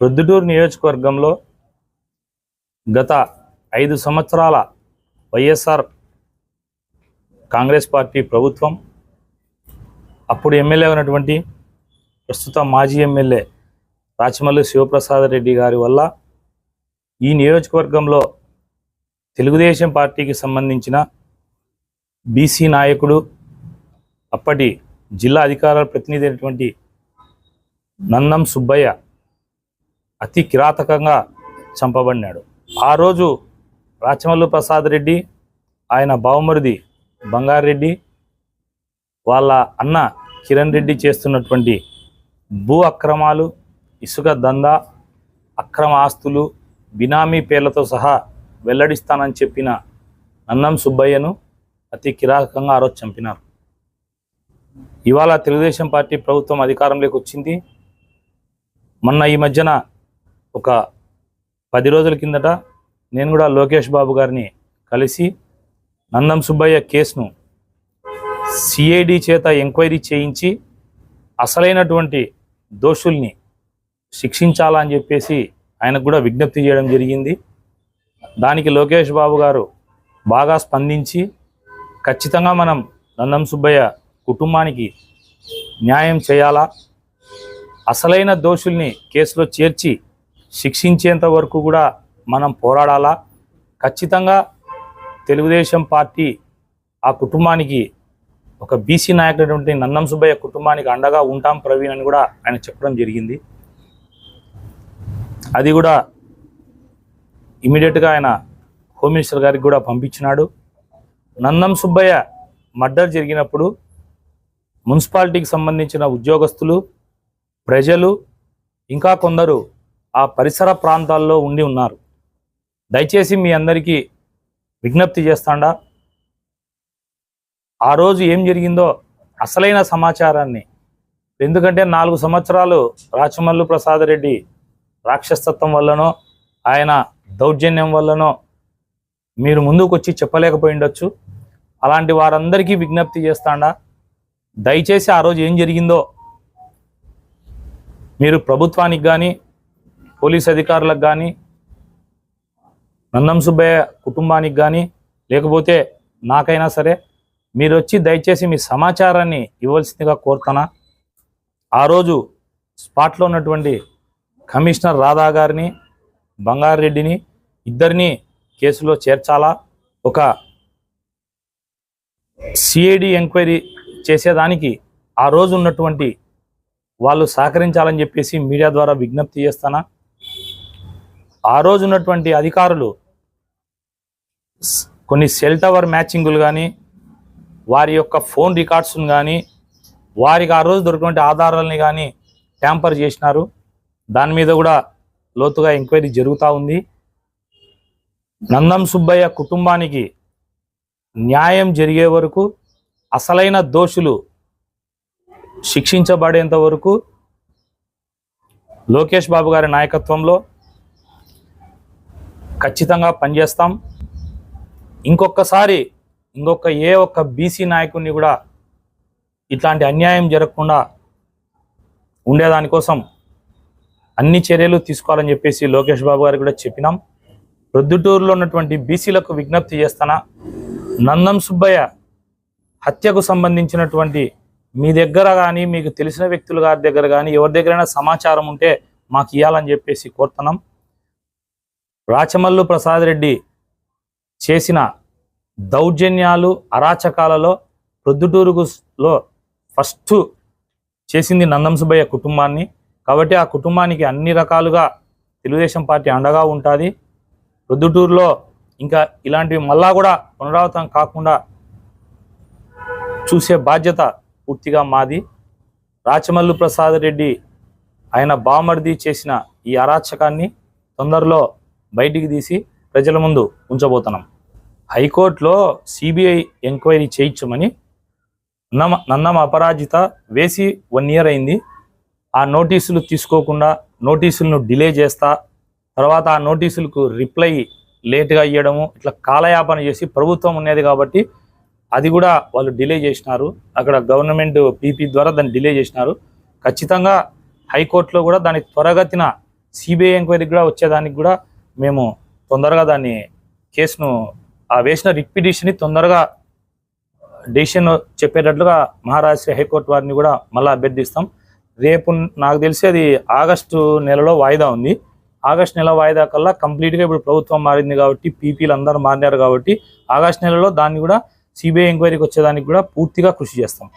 ప్రొద్దుటూరు నియోజకవర్గంలో గత ఐదు సంవత్సరాల వైఎస్ఆర్ కాంగ్రెస్ పార్టీ ప్రభుత్వం అప్పుడు ఎమ్మెల్యే ఉన్నటువంటి ప్రస్తుత మాజీ ఎమ్మెల్యే రాచమల్లి శివప్రసాద్ రెడ్డి గారి వల్ల ఈ నియోజకవర్గంలో తెలుగుదేశం పార్టీకి సంబంధించిన బీసీ నాయకుడు అప్పటి జిల్లా అధికారుల ప్రతినిధి అయినటువంటి నందం సుబ్బయ్య అతి కిరాతకంగా చంపబడినాడు. ఆ రోజు రాచమల్లు ప్రసాద్ రెడ్డి ఆయన బావమరిది బంగారెడ్డి వాళ్ళ అన్న కిరణ్ రెడ్డి చేస్తున్నటువంటి భూ అక్రమాలు ఇసుక దందా అక్రమ ఆస్తులు బినామీ పేర్లతో సహా వెల్లడిస్తానని చెప్పిన నందం సుబ్బయ్యను అతి కిరాతకంగా ఆ రోజు చంపినారు. ఇవాళ తెలుగుదేశం పార్టీ ప్రభుత్వం అధికారంలోకి వచ్చింది. మొన్న ఈ మధ్యన ఒక పది రోజుల కిందట నేను కూడా లోకేష్ బాబు గారిని కలిసి నందం సుబ్బయ్య కేసును సిఐడి చేత ఎంక్వైరీ చేయించి అసలైనటువంటి దోషుల్ని శిక్షించాలని చెప్పేసి ఆయనకు కూడా విజ్ఞప్తి చేయడం జరిగింది. దానికి లోకేష్ బాబు గారు బాగా స్పందించి ఖచ్చితంగా మనం నందం సుబ్బయ్య కుటుంబానికి న్యాయం చేయాలా? అసలైన దోషుల్ని కేసులో చేర్చి శిక్షించేంత వరకు కూడా మనం పోరాడాలా? ఖచ్చితంగా తెలుగుదేశం పార్టీ ఆ కుటుంబానికి ఒక బీసీ నాయకుడైనటువంటి నందం సుబ్బయ్య కుటుంబానికి అండగా ఉంటాం ప్రవీణ్ అని కూడా ఆయన చెప్పడం జరిగింది. అది కూడా ఇమీడియట్గా ఆయన హోమ్ మినిస్టర్ గారికి కూడా పంపించినాడు. నందం సుబ్బయ్య మర్డర్ జరిగినప్పుడు మున్సిపాలిటీకి సంబంధించిన ఉద్యోగస్తులు ప్రజలు ఇంకా కొందరు ఆ పరిసర ప్రాంతాల్లో ఉండి ఉన్నారు. దయచేసి మీ అందరికీ విజ్ఞప్తి చేస్తాడా. ఆ రోజు ఏం జరిగిందో అసలైన సమాచారాన్ని. ఎందుకంటే నాలుగు సంవత్సరాలు రాచమల్లు ప్రసాద్ రెడ్డి రాక్షసత్వం వల్లనో ఆయన దౌర్జన్యం వల్లనో మీరు ముందుకు వచ్చి చెప్పలేకపోయి ఉండొచ్చు అలాంటి వారందరికీ విజ్ఞప్తి చేస్తాడా. దయచేసి ఆ రోజు ఏం జరిగిందో మీరు ప్రభుత్వానికి కానీ పోలీస్ అధికారులకు కానీ నందం సుబ్బయ్య కుటుంబానికి కానీ లేకపోతే నాకైనా సరే మీరు వచ్చి దయచేసి మీ సమాచారాన్ని ఇవ్వాల్సిందిగా కోరుతానా ఆ రోజు స్పాట్లో ఉన్నటువంటి కమిషనర్ రాధా గారిని బంగారెడ్డిని ఇద్దరిని కేసులో చేర్చాలా? ఒక సిఐడి ఎంక్వైరీ చేసేదానికి ఆ రోజు ఉన్నటువంటి వాళ్ళు సహకరించాలని చెప్పేసి మీడియా ద్వారా విజ్ఞప్తి చేస్తానా? ఆ రోజు ఉన్నటువంటి అధికారులు కొన్ని సెల్ టవర్ మ్యాచింగులు కానీ వారి యొక్క ఫోన్ రికార్డ్స్ని కానీ వారికి ఆ రోజు దొరికినటువంటి ఆధారాలని కానీ ట్యాంపర్ చేసినారు. దాని మీద కూడా లోతుగా ఎంక్వైరీ జరుగుతూ ఉంది. నందం సుబ్బయ్య కుటుంబానికి న్యాయం జరిగే వరకు అసలైన దోషులు శిక్షించబడేంత వరకు లోకేష్ బాబు గారి నాయకత్వంలో ఖచ్చితంగా పనిచేస్తాం. ఇంకొకసారి ఇంకొక ఏ ఒక్క బీసీ నాయకుడిని కూడా ఇట్లాంటి అన్యాయం జరగకుండా ఉండేదానికోసం అన్ని చర్యలు తీసుకోవాలని చెప్పేసి లోకేష్ బాబు గారికి కూడా చెప్పినాం. ప్రొద్దుటూరులో ఉన్నటువంటి బీసీలకు విజ్ఞప్తి చేస్తానా నందం సుబ్బయ్య హత్యకు సంబంధించినటువంటి మీ దగ్గర కానీ మీకు తెలిసిన వ్యక్తుల గారి దగ్గర కానీ ఎవరి దగ్గరైనా సమాచారం ఉంటే మాకు ఇవ్వాలని చెప్పేసి కోరుతున్నాం. రాచమల్లు ప్రసాద్ రెడ్డి చేసిన దౌర్జన్యాలు అరాచకాలలో ప్రొద్దుటూరులో ఫస్ట్ చేసింది నందంసుబయ్య కుటుంబాన్ని. కాబట్టి ఆ కుటుంబానికి అన్ని రకాలుగా తెలుగుదేశం పార్టీ అండగా ఉంటుంది. ప్రొద్దుటూరులో ఇంకా ఇలాంటివి మళ్ళా కూడా పునరావృతం కాకుండా చూసే బాధ్యత పూర్తిగా మాది. రాచమల్లు ప్రసాద్ రెడ్డి ఆయన బామర్ది చేసిన ఈ అరాచకాన్ని తొందరలో బయటికి తీసి ప్రజల ముందు ఉంచబోతున్నాం. హైకోర్టులో సిబిఐ ఎంక్వైరీ చేయించమని నన్న నన్నం అపరాజిత వేసి వన్ ఇయర్ అయింది. ఆ నోటీసులు తీసుకోకుండా నోటీసులను డిలే చేస్తా తర్వాత ఆ నోటీసులకు రిప్లై లేట్గా ఇవ్వడము ఇట్లా కాలయాపన చేసి ప్రభుత్వం ఉన్నది కాబట్టి అది కూడా వాళ్ళు డిలే చేసినారు. అక్కడ గవర్నమెంట్ పీపీ ద్వారా దాన్ని డిలే చేసినారు. ఖచ్చితంగా హైకోర్టులో కూడా దాని త్వరగతిన సిబిఐ ఎంక్వైరీకి కూడా వచ్చేదానికి కూడా మేము తొందరగా దాన్ని కేసును ఆ వేసిన రిక్పిటిషన్ని తొందరగా డెసిషన్ చెప్పేటట్లుగా మహారాష్ట్ర హైకోర్టు వారిని కూడా మళ్ళీ అభ్యర్థిస్తాం. రేపు నాకు తెలిసి అది ఆగస్టు నెలలో వాయిదా ఉంది. ఆగస్ట్ నెల వాయిదా కల్లా కంప్లీట్గా ఇప్పుడు ప్రభుత్వం మారింది కాబట్టి పీపీలు అందరూ మారినారు కాబట్టి ఆగస్ట్ నెలలో దాన్ని కూడా సిబిఐ ఎంక్వైరీకి వచ్చేదానికి కూడా పూర్తిగా కృషి చేస్తాం.